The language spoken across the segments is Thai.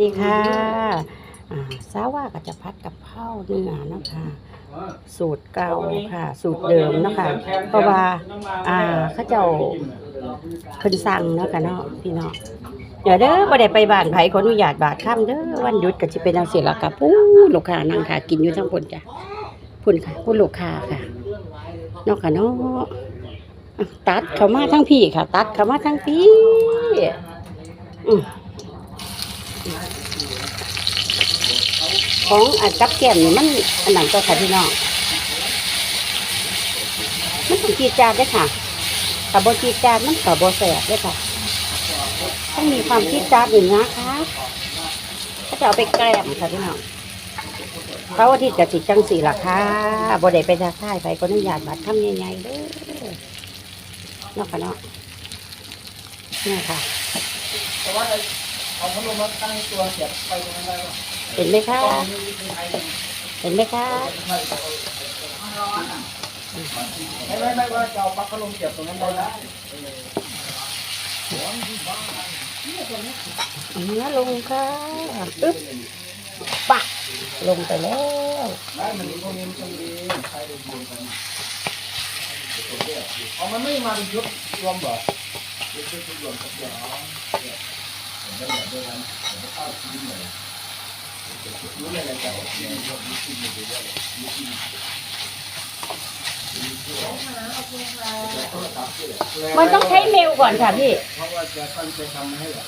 ดีค่ะสาว่าก็จะพัดกับข้าวเนื้อนะคะสูตรเก่าค่ะ สูตรเดิมนะคะเพราะว่าอ่าเขาเจ้าเพิ่นสั่งเนาะค่ะเนาะพี่เน้องเดี๋ยวเด้อบ่ได้ไปบ้านไผขออนุญาตบาดค่ำเด้อวันหยุดก็สิเป็นจังซี่ล่ะค่ะปู้ลูกค้านั่งค่ะ กินอยู่ทั้งพุ่นจ้ะพุ่นค่ะพุ่นลูกค้าค่ะเนาะค่ะเนาะตัดเข้ามาทั้งพี่ค่ะ ตัดเข้ามาทั้งพี่อื ของอันกับแก้มนี่มันอันนั้นก็ค่ะพี่น้องมันต้องจีจาดด้ค่ะแต่บจีจาดมันกับบแสบด้ค่ะต้องมีความจีจาดอยู่นะคะก็จะเอาไปแกล้มค่ะพี่น้องเขาอาที่จะติดจังสี่ราคาบ่ได้ไปทาค่ายไปก็นุญาตบัตรทำใหญ่ๆเด้อนาะค่ะเนาะนี่ค่ะ เอาพัดลมมาตั้งตัวเสียบไฟตรงนั้นได้ป่ะเห็นไหมคะเห็นไหมคะไม่ไม่ไม่ว่าจะเอาปลั๊กพัดลมเสียบตรงนั้นได้นะเอาเนื้อลงค่ะอึ๊บปะลงไปแล้วได้มันพวกนี้มันต้องดีใช้ดูดวงกันเอามันไม่มาเป็นยุบรวมเหรอยุบเป็นรวมกับเดี๋ยว รู้เลยจะมันต้องใช้เมลก่อนค่ะพี่ เพราะว่าจะตั้งใจทำให้เหรอ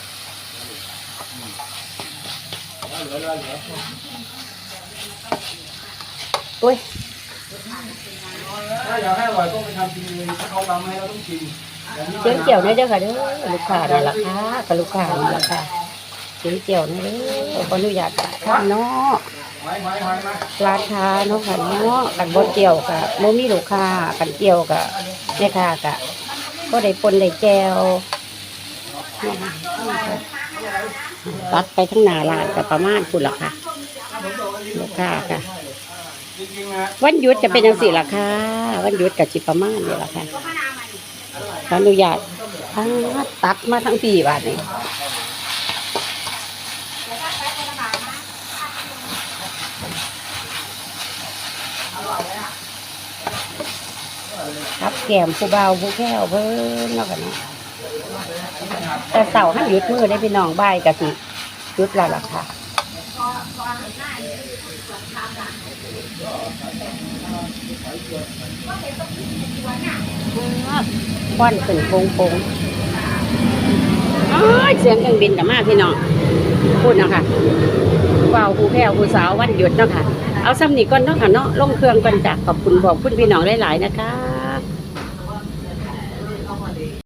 เหลือเหลือเหลืออุ้ยถ้าอยากให้อร่อยต้องไปทำจริงเลยถ้าเขาทำให้เราต้องกินเสียงเกี่ยวนี่เด้อค่ะเด้อลูกค้านั่ล่ะค่ะกับลูกค้านั่ล่ะค่ะเสียงเกี่ยวนี่เด้อขออนุญาตทำเนาะไม้ไม้ไม้ม้ร้านค้าเนาะค่ะเนาะกันบ่เกี่ยวกับบ่มีลูกค้ากันเกี่ยวกับแม่ค้ากะก็ได้ปนได้แจวตัดไปทั้งหน้าร้านก็ประมาณพุ่นล่ะค่ะลูกค้าค่ะ จริงๆนะวันหยุดจะเป็นจังสี่ล่ะค่ะวันหยุดกับจิประมาณนี่ล่ะค่ะขออนุญาตทั้งตัดมาทั้งปีบาทนี้ครับแก้มผู้เบาผู้แก้วเพิ่นเนาะกันเนาะแต่เสาร์ให้หยุดมือได้พี่น้องบ่ายกะสิหยุดแล้วล่ะค่ะ ควันขึ้นโป่งๆเสียงเครื่องบินกับมาพี่น้องพูดเนาะคะว่าวผู้แพ้วผู้สาววันหยุดเนาะค่ะ เอาซ้ำนี่ก่อนเนาะค่ะเนาะลงเครื่องก่อนจ้ะขอบคุณบอกคุณพี่น้องหลายๆนะคะ